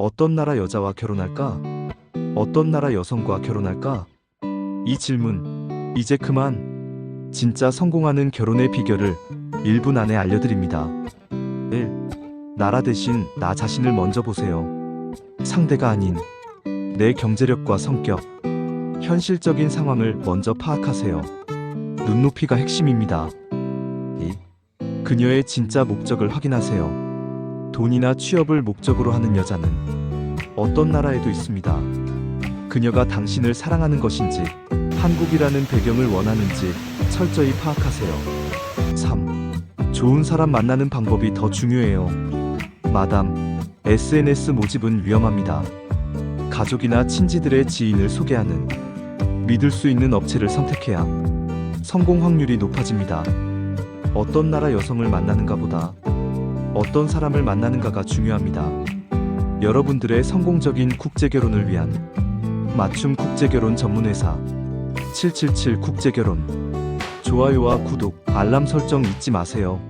어떤 나라 여자와 결혼할까? 어떤 나라 여성과 결혼할까? 이 질문, 이제 그만. 진짜 성공하는 결혼의 비결을 1분 안에 알려드립니다. 1. 나라 대신 나 자신을 먼저 보세요. 상대가 아닌 내 경제력과 성격, 현실적인 상황을 먼저 파악하세요. 눈높이가 핵심입니다. 2. 그녀의 진짜 목적을 확인하세요. 돈이나 취업을 목적으로 하는 여자는 어떤 나라에도 있습니다. 그녀가 당신을 사랑하는 것인지, 한국이라는 배경을 원하는지 철저히 파악하세요. 3. 좋은 사람 만나는 방법이 더 중요해요. 마담, SNS 모집은 위험합니다. 가족이나 친지들의 지인을 소개하는 믿을 수 있는 업체를 선택해야 성공 확률이 높아집니다. 어떤 나라 여성을 만나는가 보다 어떤 사람을 만나는가가 중요합니다. 여러분들의 성공적인 국제 결혼을 위한 맞춤 국제 결혼 전문 회사 777 국제 결혼 좋아요와 구독, 알람 설정 잊지 마세요.